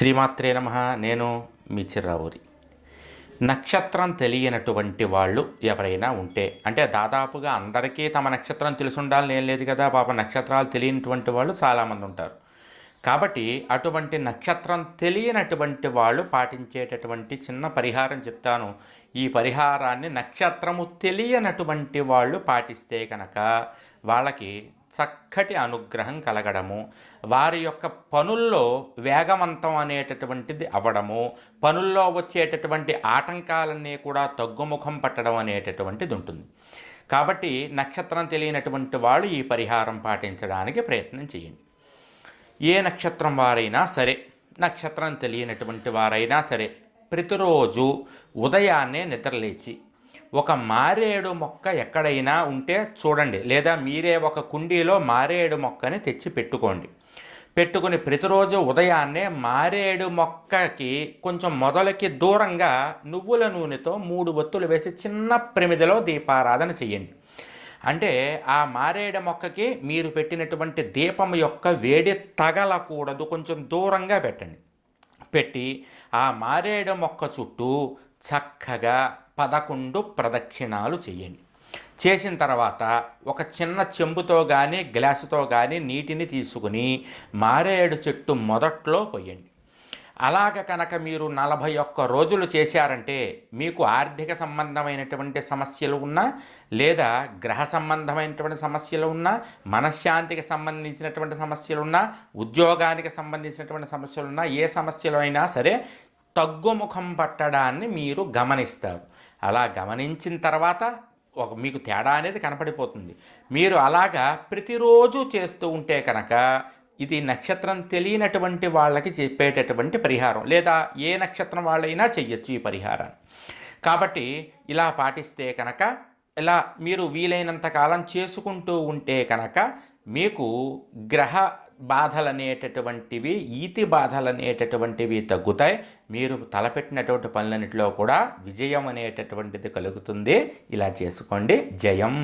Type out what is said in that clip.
శ్రీమాత్రే నమ. నేను మీ చిర్రావూరి. నక్షత్రం తెలియనటువంటి వాళ్ళు ఎవరైనా ఉంటే అంటే దాదాపుగా అందరికీ తమ నక్షత్రం తెలిసి ఉండాలని ఏం లేదు కదా పాప నక్షత్రాలు తెలియనటువంటి వాళ్ళు చాలామంది ఉంటారు. కాబట్టి అటువంటి నక్షత్రం తెలియనటువంటి వాళ్ళు పాటించేటటువంటి చిన్న పరిహారం చెప్తాను. ఈ పరిహారాన్ని నక్షత్రము తెలియనటువంటి వాళ్ళు పాటిస్తే కనుక వాళ్ళకి చక్కటి అనుగ్రహం కలగడము. వారి యొక్క పనుల్లో వేగవంతం అనేటటువంటిది అవ్వడము. పనుల్లో వచ్చేటటువంటి ఆటంకాలన్నీ కూడా తగ్గుముఖం పట్టడం అనేటటువంటిది ఉంటుంది. కాబట్టి నక్షత్రం తెలియనటువంటి వాళ్ళు ఈ పరిహారం పాటించడానికి ప్రయత్నం చేయండి. ఏ నక్షత్రం వారైనా సరే నక్షత్రం తెలియనటువంటి వారైనా సరే ప్రతిరోజు ఉదయాన్నే నిద్రలేచి ఒక మారేడు మొక్క ఎక్కడైనా ఉంటే చూడండి లేదా మీరే ఒక కుండీలో మారేడు మొక్కని తెచ్చి పెట్టుకోండి. పెట్టుకుని ప్రతిరోజు ఉదయాన్నే మారేడు మొక్కకి కొంచెం మొదలకి దూరంగా నువ్వుల నూనెతో మూడు ఒత్తులు వేసి చిన్న ప్రమిదలో దీపారాధన చేయండి. అంటే ఆ మారేడు మొక్కకి మీరు పెట్టినటువంటి దీపం యొక్క వేడి తగలకూడదు కొంచెం దూరంగా పెట్టండి. పెట్టి ఆ మారేడు మొక్క చుట్టూ చక్కగా పదకొండు ప్రదక్షిణాలు చేయండి. చేసిన తర్వాత ఒక చిన్న చెంబుతో కానీ గ్లాసుతో కానీ నీటిని తీసుకుని మారేడు చెట్టు మొదట్లో పోయండి. అలాగ కనుక మీరు నలభై ఒక్క రోజులు చేశారంటే మీకు ఆర్థిక సంబంధమైనటువంటి సమస్యలు ఉన్నా లేదా గ్రహ సంబంధమైనటువంటి సమస్యలు ఉన్నా మనశ్శాంతికి సంబంధించినటువంటి సమస్యలు ఉన్నా ఉద్యోగానికి సంబంధించినటువంటి సమస్యలు ఉన్నా ఏ సమస్యలు అయినా సరే తగ్గుముఖం పట్టడాన్ని మీరు గమనిస్తారు. అలా గమనించిన తర్వాత ఒక మీకు తేడా అనేది కనపడిపోతుంది. మీరు అలాగా ప్రతిరోజు చేస్తూ ఉంటే కనుక ఇది నక్షత్రం తెలియనటువంటి వాళ్ళకి చెప్పేటటువంటి పరిహారం లేదా ఏ నక్షత్రం వాళ్ళైనా చెయ్యొచ్చు ఈ పరిహారాన్ని. కాబట్టి ఇలా పాటిస్తే కనుక ఇలా మీరు వీలైనంత కాలం చేసుకుంటూ ఉంటే కనుక మీకు గ్రహ బాధలు అనేటటువంటివి ఈతి బాధలు అనేటటువంటివి తగ్గుతాయి. మీరు తలపెట్టినటువంటి పనులన్నింటిలో కూడా విజయం అనేటటువంటిది కలుగుతుంది. ఇలా చేసుకోండి. జయం.